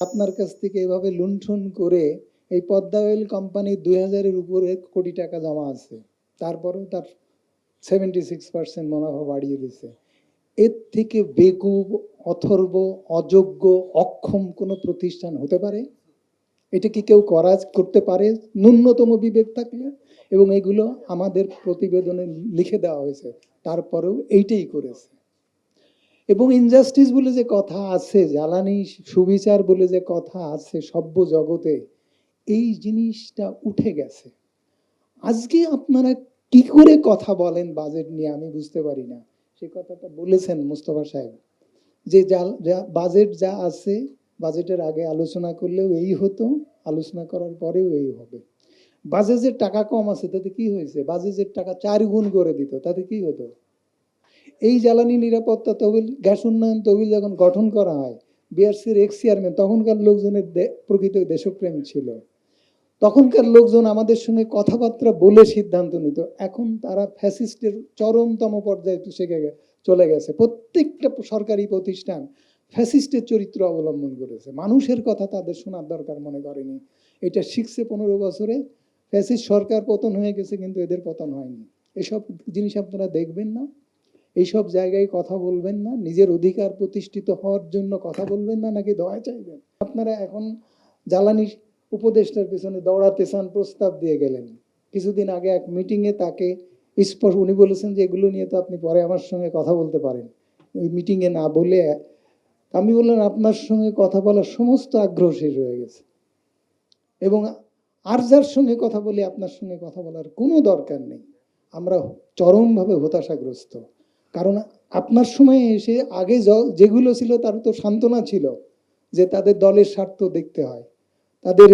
আপনার কাছ থেকে এভাবে লুণ্ঠন করে এই পদ্মা অয়েল কোম্পানি দুই হাজারের উপরে কোটি টাকা জমা আছে। তারপরেও তার সেভেন্টি সিক্স পার্সেন্ট মুনাফা বাড়িয়ে দিছে এর থেকে বেকুব, অথর্ব, অযোগ্য, অক্ষম কোনো প্রতিষ্ঠান হতে পারে? এটা কি কেউ করা করতে পারে? ন্যূনতম বিবেক থাকলে। এবং এগুলো আমাদের প্রতিবেদনে লিখে দেওয়া হয়েছে। তারপরেও এইটাই করেছে। এবং ইনজাস্টিস বলে যে কথা আছে, জ্বালানি সুবিচার বলে যে কথা আছে, সভ্য জগতে, এই জিনিসটা উঠে গেছে। আজকে আপনারা কি করে কথা বলেন বাজেট নিয়ে আমি বুঝতে পারি না। সে কথাটা বলেছেন মুস্তফা সাহেব যে বাজেট যা আছে বাজেটের আগে আলোচনা করলেও এই হতো, আলোচনা করার পরেও এই হবে। বাজেটের টাকা কম আছে, তাতে কি হয়েছে? বাজেটের টাকা চার গুণ করে দিত, তাতে কি হতো? এই জ্বালানি নিরাপত্তা তহবিল, গ্যাস উন্নয়ন তহবিল যখন গঠন করা হয়, বিআরসির এক্স চেয়ারম্যান তখনকার লোকজনের প্রকৃত দেশপ্রেম ছিল। তখনকার লোকজন আমাদের সঙ্গে কথাবার্তা বলে সিদ্ধান্ত নিত। এখন তারা ফ্যাসিস্টের চরমতম পর্যায়ে গে- চলে গেছে। প্রত্যেকটা সরকারি প্রতিষ্ঠান ফ্যাসিস্টের চরিত্র অবলম্বন করেছে। মানুষের কথা তাদের শোনার দরকার মনে করেনি। এটা শিখছে পনেরো বছরে। ফ্যাসিস্ট সরকার পতন হয়ে গেছে, কিন্তু এদের পতন হয়নি। এসব জিনিস আপনারা দেখবেন না। এইসব জায়গায় কথা বলবেন না, নিজের অধিকার প্রতিষ্ঠিত হওয়ার জন্য কথা বলবেন না, নাকি দয়া চাইবেন? আপনারা এখন জ্বালানি উপদেষ্টার পিছনে দৌড়াতে চান, প্রস্তাব দিয়ে গেলেন। কিছুদিন আগে এক মিটিংয়ে তাকে স্পষ্ট উনি বলেছেন যে এগুলো নিয়ে তো আপনি পরে আমার সঙ্গে কথা বলতে পারেন। ওই মিটিংয়ে না বলে আমি বললাম, আপনার সঙ্গে কথা বলার সমস্ত আগ্রহ শেষ হয়ে গেছে। এবং আর যার সঙ্গে কথা বলে আপনার সঙ্গে কথা বলার কোনো দরকার নেই। আমরা চরমভাবে হতাশাগ্রস্ত। কারণ আপনার সময়ে এসে আগে যেগুলো ছিল তার তো সান্ত্বনা ছিল যে তাদের দলের স্বার্থ দেখতে হয়। তাদের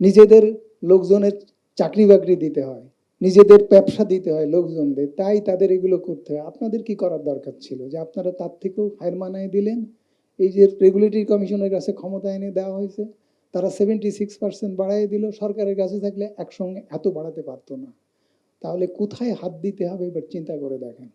নিজেদের লোকজনের চাকরি বাকরি দিতে হয়। নিজেদের ব্যবসা দিতে হয় লোকজনদের। তাই তাদের এগুলো করতে হয়। আপনাদের কি করার দরকার ছিল? যে আপনারা তার থেকেও হার মানায় দিলেন। এই যে রেগুলেটরি কমিশনের কাছে ক্ষমতা এনে দেওয়া হয়েছে, তারা সেভেন্টি সিক্স পার্সেন্ট বাড়াই দিল। সরকারের কাছে থাকলে একসঙ্গে এত বাড়াতে পারতো না। তাহলে কোথায় হাত দিতে হবে এবার চিন্তা করে দেখেন।